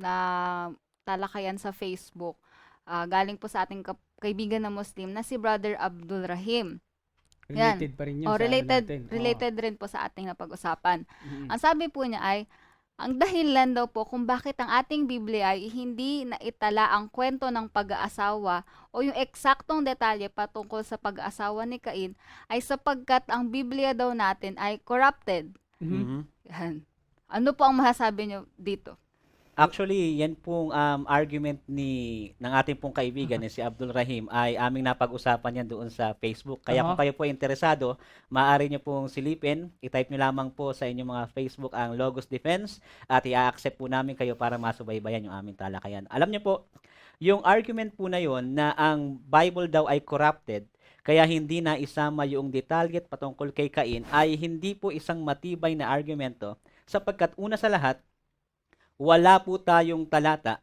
na talakayan sa Facebook. Ah, galing po sa ating kaibigan na Muslim na si Brother Abdul Rahim. Yan. Related pa rin yun O, sa ano related, natin. Related rin po sa ating napag-usapan. Mhm. Ang sabi po niya ay, ang dahilan daw po kung bakit ang ating Biblia ay hindi naitala ang kwento ng pag-aasawa o yung eksaktong detalye patungkol sa pag-aasawa ni Cain ay sapagkat ang Biblia daw natin ay corrupted. Mhm. Mhm. Yan. Ano po ang masasabi niyo dito? Actually, yan pong um, argument ni ng ating pong kaibigan ni si Abdul Rahim ay aming napag-usapan yan doon sa Facebook. Kaya kung Aha. kayo po interesado, maaari nyo pong silipin. I-type nyo lamang po sa inyong mga Facebook ang Logos Defense at i-accept po namin kayo para masubaybayan yung aming talakayan. Alam nyo po, yung argument po na yon na ang Bible daw ay corrupted, kaya hindi na isama yung detalye at patungkol kay Cain ay hindi po isang matibay na argumento sapagkat una sa lahat, wala po tayong talata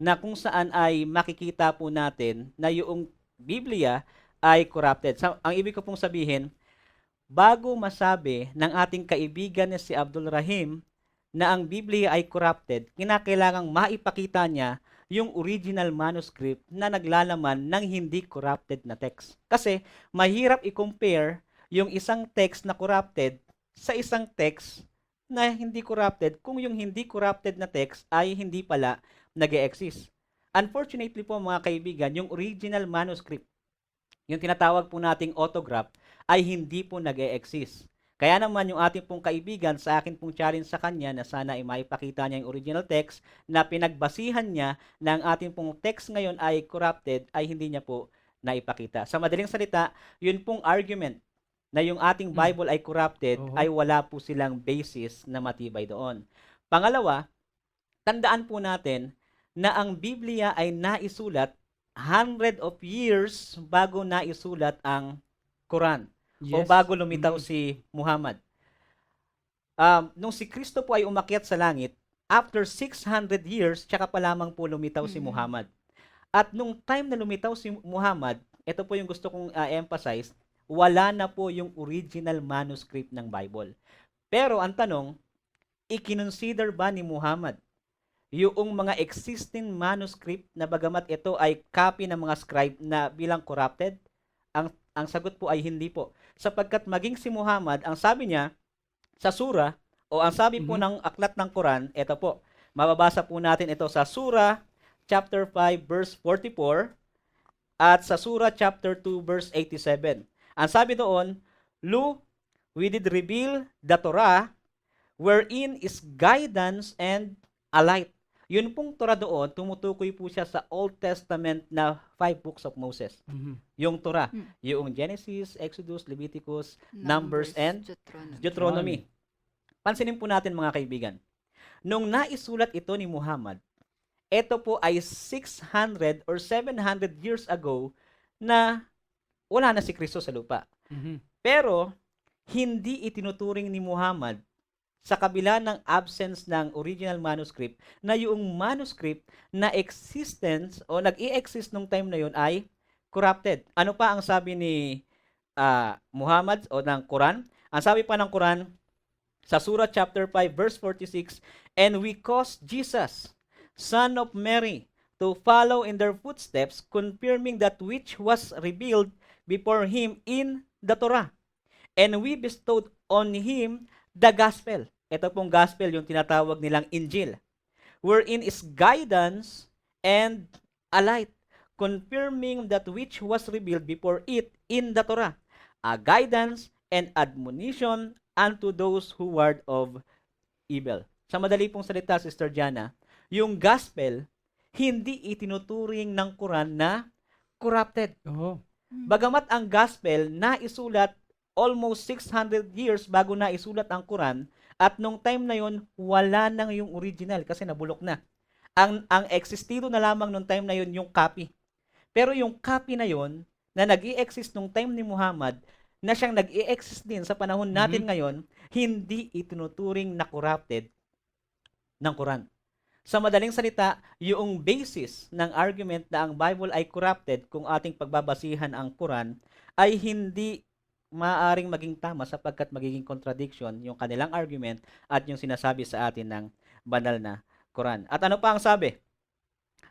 na kung saan ay makikita po natin na yung Biblia ay corrupted. Sa, ang ibig ko pong sabihin, bago masabi ng ating kaibigan na si Abdul Rahim na ang Biblia ay corrupted, kinakailangang maipakita niya yung original manuscript na naglalaman ng hindi corrupted na text. Kasi mahirap i-compare yung isang text na corrupted sa isang text na hindi corrupted kung yung hindi corrupted na text ay hindi pala nag exist Unfortunately po mga kaibigan, yung original manuscript, yung tinatawag po nating autograph, ay hindi po nag exist Kaya naman yung ating pong kaibigan sa akin pong challenge sa kanya na sana ay maipakita niya yung original text na pinagbasihan niya ng ating pong text ngayon ay corrupted ay hindi niya po naipakita. Sa madaling salita, yun pong argument na yung ating Mm. Bible ay corrupted Oo. ay wala po silang basis na matibay doon. Pangalawa, tandaan po natin na ang Biblia ay naisulat hundred of years bago naisulat ang Quran o Yes. bago lumitaw Mhm. si Muhammad. Um, nung si Kristo po ay umakyat sa langit, after 600 years, tsaka pa lamang po lumitaw si Mhm. Muhammad. At nung time na lumitaw si Muhammad, ito po yung gusto kong uh, emphasize, wala na po yung original manuscript ng Bible. Pero ang tanong, ikinonsider ba ni Muhammad yung mga existing manuscript na bagamat ito ay copy ng mga scribe na bilang corrupted? Ang ang sagot po ay hindi po. Sapagkat maging si Muhammad, ang sabi niya sa sura o ang sabi po Mhm. ng aklat ng Quran, ito po. Mababasa po natin ito sa sura chapter 5 verse 44 at sa sura chapter 2 verse 87. Ang sabi doon, Lu, we did reveal the Torah wherein is guidance and a light. Yun pong Torah doon, tumutukoy po siya sa Old Testament na five books of Moses. Mhm. Yung Torah, Hmm. yung Genesis, Exodus, Leviticus, Numbers and Deuteronomy. Deuteronomy. Pansinin po natin mga kaibigan. Nung naisulat ito ni Muhammad, ito po ay 600 or 700 years ago na wala na si Kristo sa lupa. Mhm. Pero, hindi itinuturing ni Muhammad sa kabila ng absence ng original manuscript na yung manuscript na existence o nag-i-exist nung time na yun ay corrupted. Ano pa ang sabi ni ah, Muhammad o ng Quran? Ang sabi pa ng Quran sa Surah chapter 5 verse 46, And we caused Jesus, son of Mary, to follow in their footsteps, confirming that which was revealed before him in the Torah. And we bestowed on him the gospel. Ito pong gospel yung tinatawag nilang Injil. Wherein is guidance and a light, confirming that which was revealed before it in the Torah. A guidance and admonition unto those who ward of evil. Sa madali pong salita, Sister Jana, yung gospel, hindi itinuturing ng Quran na corrupted. Hmm. Bagamat ang gospel na isulat almost 600 years bago na isulat ang Quran at nung time na yon wala nang yung original kasi nabulok na. Ang ang existido na lamang nung time na yon yung copy. Pero yung copy na yon na nag-i-exist nung time ni Muhammad na siyang nag-i-exist din sa panahon natin Mhm. ngayon, hindi itinuturing na corrupted ng Quran. Sa madaling salita, yung basis ng argument na ang Bible ay corrupted kung ating pagbabasihan ang Quran ay hindi maaring maging tama sapagkat magiging contradiction yung kanilang argument at yung sinasabi sa atin ng banal na Quran. At ano pa ang sabi?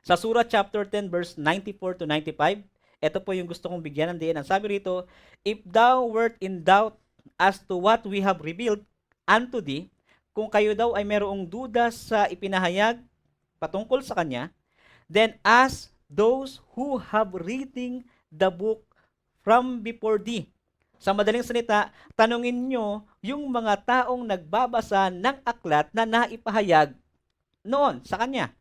Sa Surah chapter 10 verse 94 to 95, ito po yung gusto kong bigyan ng diin. Ang sabi rito, If thou wert in doubt as to what we have revealed unto thee, kung kayo daw ay merong duda sa ipinahayag patungkol sa kanya, then ask those who have reading the book from before thee. Sa madaling salita, tanungin nyo yung mga taong nagbabasa ng aklat na naipahayag noon sa kanya.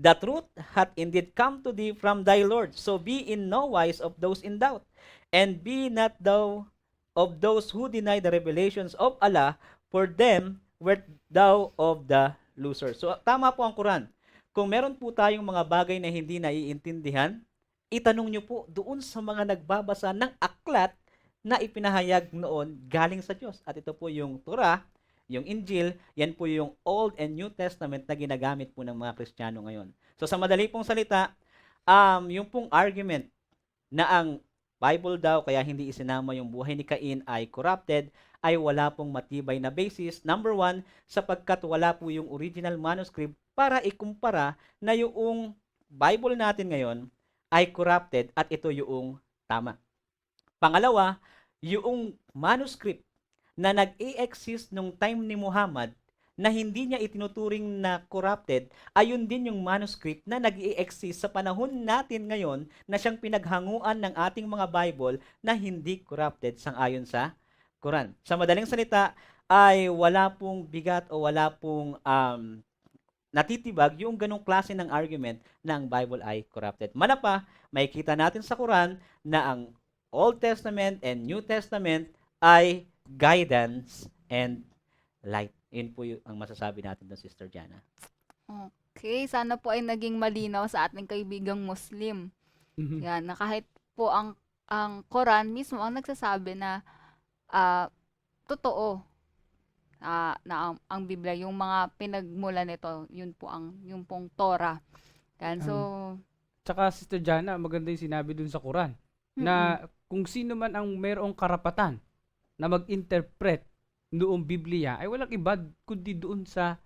The truth hath indeed come to thee from thy Lord. So be in no wise of those in doubt, and be not thou of those who deny the revelations of Allah, for them wert thou of the loser. So tama po ang Quran. Kung meron po tayong mga bagay na hindi naiintindihan, itanong nyo po doon sa mga nagbabasa ng aklat na ipinahayag noon galing sa Diyos. At ito po yung Torah, yung Injil, yan po yung Old and New Testament na ginagamit po ng mga Kristiyano ngayon. So sa madali pong salita, um, yung pong argument na ang Bible daw kaya hindi isinama yung buhay ni Cain ay corrupted ay wala pong matibay na basis. Number one, sapagkat wala po yung original manuscript para ikumpara na yung Bible natin ngayon ay corrupted at ito yung tama. Pangalawa, yung manuscript na nag-i-exist nung time ni Muhammad na hindi niya itinuturing na corrupted, ayun din yung manuscript na nag exist sa panahon natin ngayon na siyang pinaghanguan ng ating mga Bible na hindi corrupted sang-ayon sa Quran. Sa madaling salita, ay wala pong bigat o wala pong um, natitibag yung ganong klase ng argument na ang Bible ay corrupted. Manapa, may kita natin sa Quran na ang Old Testament and New Testament ay guidance and light. Yun po yung ang masasabi natin doon, Sister Jana. Okay, sana po ay naging malinaw sa ating kaibigang Muslim. Mhm. Yan, na kahit po ang ang Quran mismo ang nagsasabi na ah, totoo ah, na ang, ang Biblia, yung mga pinagmula nito, yun po ang yung pong Torah. Yan, so Tsaka Sister Jana, maganda yung sinabi dun sa Quran na kung sino man ang mayroong karapatan na mag-interpret noong Biblia ay walang iba kundi doon sa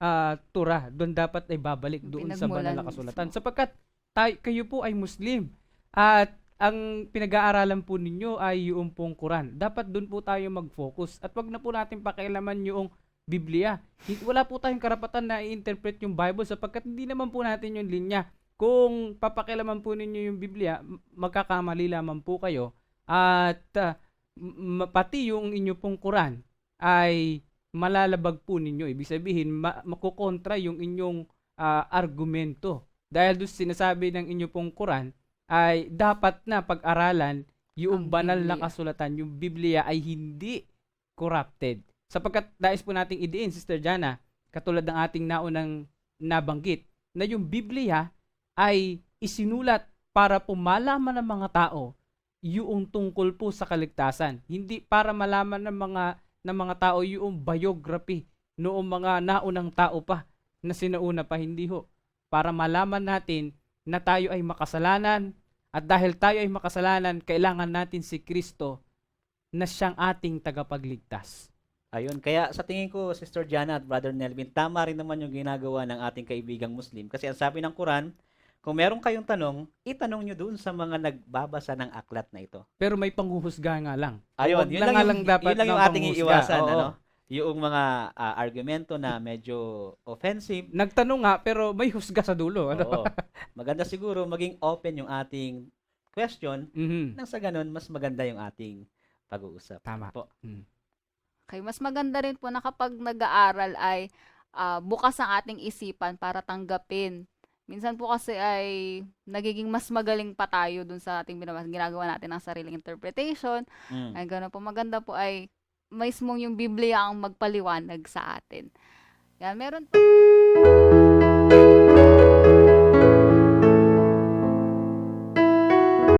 ah, Torah. Doon dapat ay babalik doon sa banal na kasulatan. mismo. Sapagkat tay, kayo po ay Muslim at ang pinag-aaralan po ninyo ay yung pong Quran. Dapat doon po tayo mag-focus at wag na po natin pakialaman yung Biblia. Wala po tayong karapatan na i-interpret yung Bible sapagkat hindi naman po natin yung linya. Kung papakialaman po ninyo yung Biblia, magkakamali lamang po kayo at m- pati yung inyo pong Quran ay malalabag po ninyo. Ibig sabihin, ma- makukontra yung inyong ah, argumento. Dahil doon sinasabi ng inyo pong Quran ay dapat na pag-aralan yung Ang banal na kasulatan, yung Biblia ay hindi corrupted. Sapagkat nais po nating idiin, Sister Jana, katulad ng ating naunang nabanggit, na yung Biblia ay isinulat para po malaman ng mga tao yung tungkol po sa kaligtasan. Hindi para malaman ng mga ng mga tao yung biography noong mga naunang tao pa na sinauna pa hindi ho. Para malaman natin na tayo ay makasalanan at dahil tayo ay makasalanan, kailangan natin si Kristo na siyang ating tagapagligtas. Ayun, kaya sa tingin ko, Sister Jana at Brother Nelvin, tama rin naman yung ginagawa ng ating kaibigang Muslim. Kasi ang sabi ng Quran, kung meron kayong tanong, itanong nyo doon sa mga nagbabasa ng aklat na ito. Pero may panghuhusga nga lang. Ayun, Huwag yun lang lang, yung, lang dapat yun lang yung ng ating iiwasan, Oo. ano? Yung mga ah, argumento na medyo offensive. Nagtanong nga pero may husga sa dulo. Ano? Oo. Maganda siguro maging open yung ating question Mhm. nang sa ganun, mas maganda yung ating pag-uusap. Tama. Po. Mm. Okay, mas maganda rin po na kapag nag-aaral ay ah, bukas ang ating isipan para tanggapin. Minsan po kasi ay nagiging mas magaling pa tayo dun sa ating binabasa. Ginagawa natin ang sariling interpretation. Mm. Ay gano'n po. Maganda po ay mismo yung Biblia ang magpaliwanag sa atin. Yan, meron po.